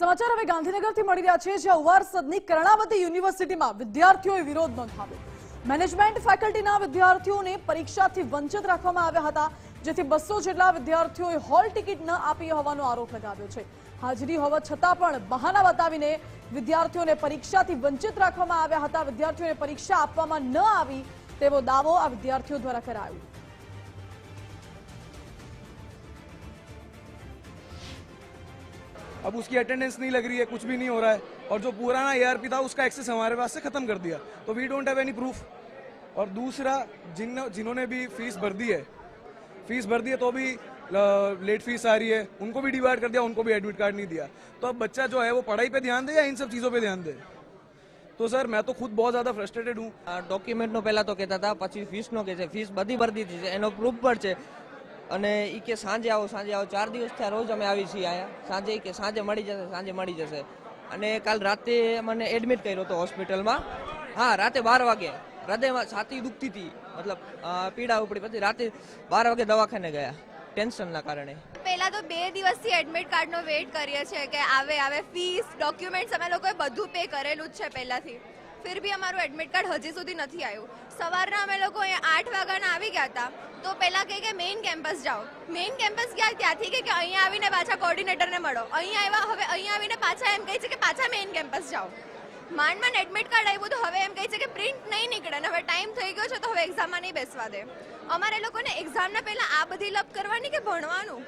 સમાચાર હવે ગાંધીનગરથી મળી રહ્યા છે, જ્યાં ઉવારસદની કર્ણાવતી યુનિવર્સિટીમાં વિદ્યાર્થીઓએ વિરોધ નોંધાવ્યો. મેનેજમેન્ટ ફેકલ્ટીના વિદ્યાર્થીઓને પરીક્ષાથી વંચિત રાખવામાં આવ્યા હતા, જેથી બસો જેટલા વિદ્યાર્થીઓએ હોલ ટિકિટ ન આપી હોવાનો આરોપ લગાવ્યો છે. હાજરી હોવા છતાં પણ બહાના બતાવીને વિદ્યાર્થીઓને પરીક્ષાથી વંચિત રાખવામાં આવ્યા હતા. વિદ્યાર્થીઓને પરીક્ષા આપવામાં ન આવી તેવો દાવો આ વિદ્યાર્થીઓ દ્વારા કરાયો. अब उसकी अटेंडेंस नहीं लग रही है कुछ भी नहीं हो रहा है और जो पुराना एआरपी था उसका एक्सेस हमारे पास से खत्म कर दिया तो we don't have any proof और दूसरा जिन जिन्होंने भी फीस भर दी है फीस भर दी है तो भी लेट फीस आ रही है उनको भी डिवाइड कर दिया उनको भी एडमिट कार्ड नहीं दिया तो अब बच्चा जो है वो पढ़ाई पे ध्यान दे या इन सब चीज़ों पे ध्यान दे तो सर मैं तो खुद बहुत ज़्यादा फ्रस्ट्रेटेड हूँ આ ડોક્યુમેન્ટનો પહેલા તો કહેતા હતા પછી ફીસનો કહે છે ફીસ બધી ભરી દીધી છે એનો પ્રૂફ પણ છે અને એ કે સાંજે આવો સાંજે આવો. ચાર દિવસ થયા રોજ અમે આવી છીએ અહીંયા. સાંજે કે સાંજે મળી જશે, સાંજે મળી જશે. અને કાલ રાતે મને એડમિટ કર્યો હતો હોસ્પિટલમાં હા, રાતે બાર વાગે. હૃદયમાં છાતી દુખતી હતી. મતલબ પીડા ઉપડી. પછી રાતે બાર વાગે દવાખાને ગયા. ટેન્શનના કારણે. પહેલા તો બે દિવસથી એડમિટ કાર્ડનો વેઇટ કરીએ છીએ કે આવે આવે. ફીસ ડોક્યુમેન્ટ્સ અમે લોકોએ બધું પે કરેલું જ છે પહેલાથી. ફિર બી અમારું એડમિટ કાર્ડ હજી સુધી નથી આવ્યું સવારના અમે લોકો અહીંયા આઠ વાગ્યાના આવી ગયા હતા તો પહેલાં કહે કે મેઇન કેમ્પસ જાઓ મેઇન કેમ્પસ ગયા ત્યાંથી કે અહીંયા આવીને પાછા કોર્ડિનેટરને મળો અહીંયા આવ્યા હવે અહીંયા આવીને પાછા એમ કહે છે કે પાછા મેઇન કેમ્પસ જાઓ માંડ માંડ એડમિટ કાર્ડ આવ્યું તો હવે એમ કહે છે કે પ્રિન્ટ નહીં નીકળે ને હવે ટાઈમ થઈ ગયો છે તો હવે એક્ઝામમાં નહીં બેસવા દે. અમારે લોકોને એક્ઝામના પહેલાં આ બધી લપ કરવાની કે ભણવાનું?